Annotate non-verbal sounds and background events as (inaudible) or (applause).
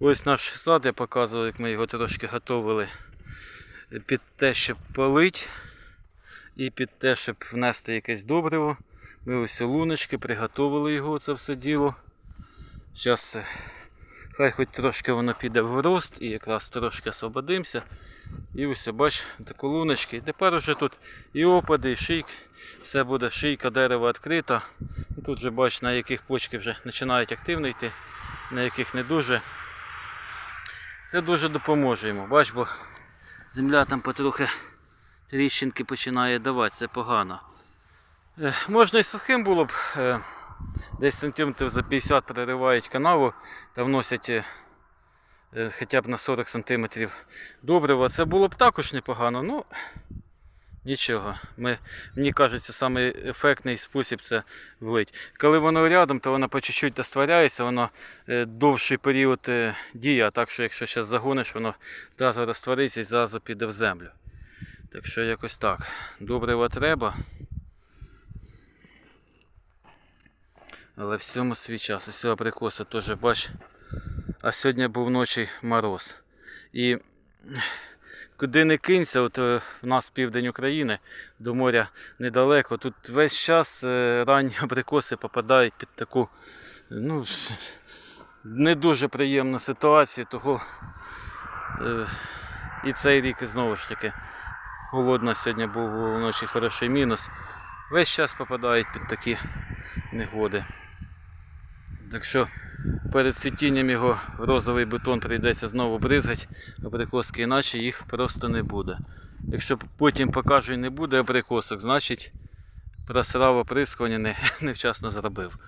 Ось наш сад, я показував, як ми його трошки готували під те, щоб полить і під те, щоб внести якесь добриво. Ми ось луночки, приготували його це все діло. Зараз хай хоч трошки воно піде в рост і якраз трошки освободимося. І ось бач, таку луночки. Тепер вже тут і опади, і шийк, все буде шийка дерева відкрита. Тут вже бач, на яких почки вже починають активно йти, на яких не дуже. Це дуже допоможе йому. Бач, бо земля там потрохи тріщинки починає давати, це погано. Е, Можна і сухим було б. е, Десь сантиметрів за 50 переривають канаву та вносять е, хоча б на 40 сантиметрів добрива. Це було б також непогано. Ну, нічого. Ми, мені кажеться, самий ефектний спосіб це влить. Коли воно рядом, то воно по чуть-чуть розтворяється, воно е, довший період е, діє, а так що якщо зараз загониш, воно зразу розтвориться і зразу піде в землю. Так що якось так. Добрива треба. Але всьому свій час. Ось абрикоси теж бач. А сьогодні був ночі мороз. І куди не кинься, от е, в нас південь України, до моря недалеко. Тут весь час е, ранні (laughs) абрикоси попадають під таку ну, не дуже приємну ситуацію. Того е, і цей рік знову ж таки холодно сьогодні був вночі хороший мінус. Весь час попадають під такі негоди. Так що перед цвітінням його розовий бетон прийдеться знову бризгати абрикоски, іначе їх просто не буде. Якщо потім покажу і не буде абрикосок, значить просрав оприскування не, (laughs) невчасно зробив.